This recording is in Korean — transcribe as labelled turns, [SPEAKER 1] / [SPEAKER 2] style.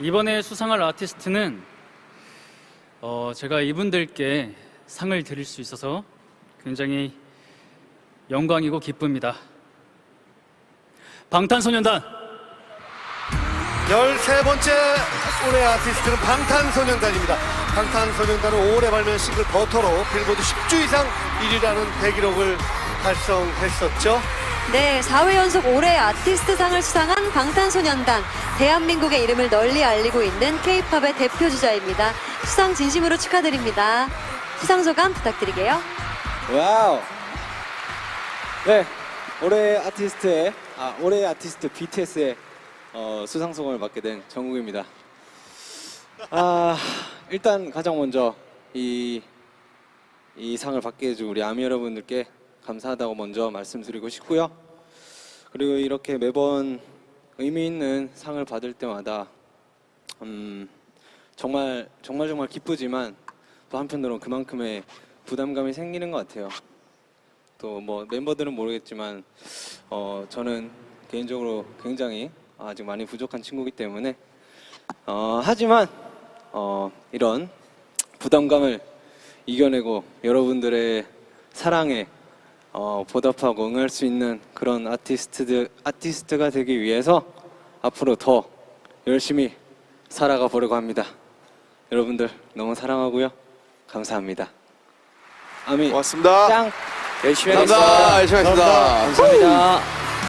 [SPEAKER 1] 이번에 수상할 아티스트는 어, 제가 이분들께 상을 드릴 수 있어서 굉장히 영광이고 기쁩니다. 방탄소년단
[SPEAKER 2] 13번째 올해 아티스트는 방탄소년단입니다. 방탄소년단은 올해 발매 싱글 버터로 빌보드 10주 이상 1위라는 대기록을 달성했었죠.
[SPEAKER 3] 네, 4회 연속 올해 아티스트상을 수상한 방탄소년단. 대한민국의 이름을 널리 알리고 있는 K-팝의 대표 주자입니다. 수상 진심으로 축하드립니다. 수상 소감 부탁드리게요.
[SPEAKER 4] 와우. 네, 올해 아티스트의 아 올해 아티스트 BTS의 어, 수상송을 맡게 된 정국입니다. 아 일단 가장 먼저 이, 이 상을 받게 해준 우리 아미 여러분들께 감사하다고 먼저 말씀드리고 싶고요. 그리고 이렇게 매번 의미 있는 상을 받을 때마다 음, 정말 정말 정말 기쁘지만 또 한편으로는 그만큼의 부담감이 생기는 것 같아요. 또 뭐 멤버들은 모르겠지만 어 저는 개인적으로 굉장히 아직 많이 부족한 친구이기 때문에 어 하지만 어 이런 부담감을 이겨내고 여러분들의 사랑에 어 보답하고 응할 수 있는 그런 아티스트들 아티스트가 되기 위해서 앞으로 더 열심히 살아가 보려고 합니다. 여러분들 너무 사랑하고요. 감사합니다. 아미
[SPEAKER 2] 고맙습니다.
[SPEAKER 4] 짱 열심히
[SPEAKER 2] 감사합니다. 열심히 하겠습니다.
[SPEAKER 4] 감사합니다.